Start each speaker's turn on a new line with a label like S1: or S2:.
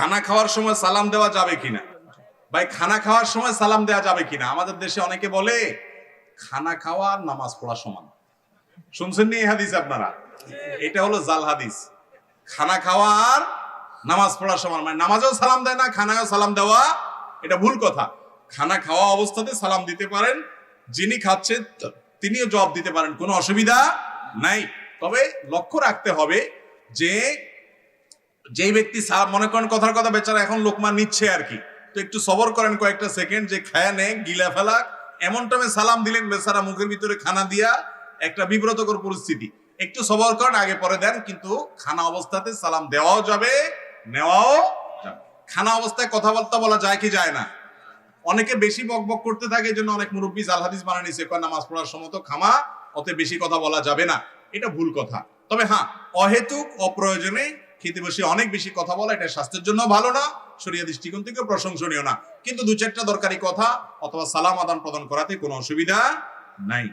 S1: খানা খাওয়ার সময় সালাম দেওয়া যাবে কিনা? ভাই, খানা খাওয়ার সময় সালাম দেওয়া যাবে কিনা? আমাদের দেশে অনেকে বলে, খানা খাওয়া আর নামাজ পড়া সমান। শুনছেন নি হাদিস আপনারা? এটা হলো জাল হাদিস। খানা খাওয়া আর নামাজ পড়া সমান। মানে নামাজেও সালাম দেয় না, খানায়ও সালাম দেওয়া, এটা ভুল কথা। খানা খাওয়া অবস্থাতে সালাম দিতে পারেন, যিনি খাচ্ছেন তিনিও জবাব দিতে পারেন। কোনো অসুবিধা নাই। তবে লক্ষ্য রাখতে হবে যে যেই ব্যক্তি মনে করেন কথার কথা, বেচারা এখন লোকমান নিচ্ছে আর কি। তো একটু সবর করেন কয়েকটা সেকেন্ড যে খায়া নে, গিলা ফেলা এমন টাইমে সালাম দিলেন বেচারা মুখের ভিতরে খানা দিয়া একটা বিব্রতকর পরিস্থিতি। একটু সবর করেন, আগে পরে দেন, কিন্তু খানা অবস্থাতে সালাম দেওয়াও যাবে, নেওয়াও খানা অবস্থায় কথাবার্তা বলা যায় কি যায় না? অনেকে বেশি বক বক করতে থাকে জন্য অনেক মুরব্বী জাল হাদিস বানায় নিছে, কয় নামাজ পড়ার সময় তো খামা অতে বেশি কথা বলা যাবে না। এটা ভুল কথা। তবে হ্যাঁ অহেতুক অপ্রয়োজনে খেতে বসে অনেক বেশি কথা বলা, এটা স্বাস্থ্যের জন্য ভালো না শরিয়া দৃষ্টিকোণ থেকে প্রশংসনীয় না। কিন্তু দু চারটা দরকারি কথা অথবা সালাম আদান প্রদান করাতে কোনো অসুবিধা নাই।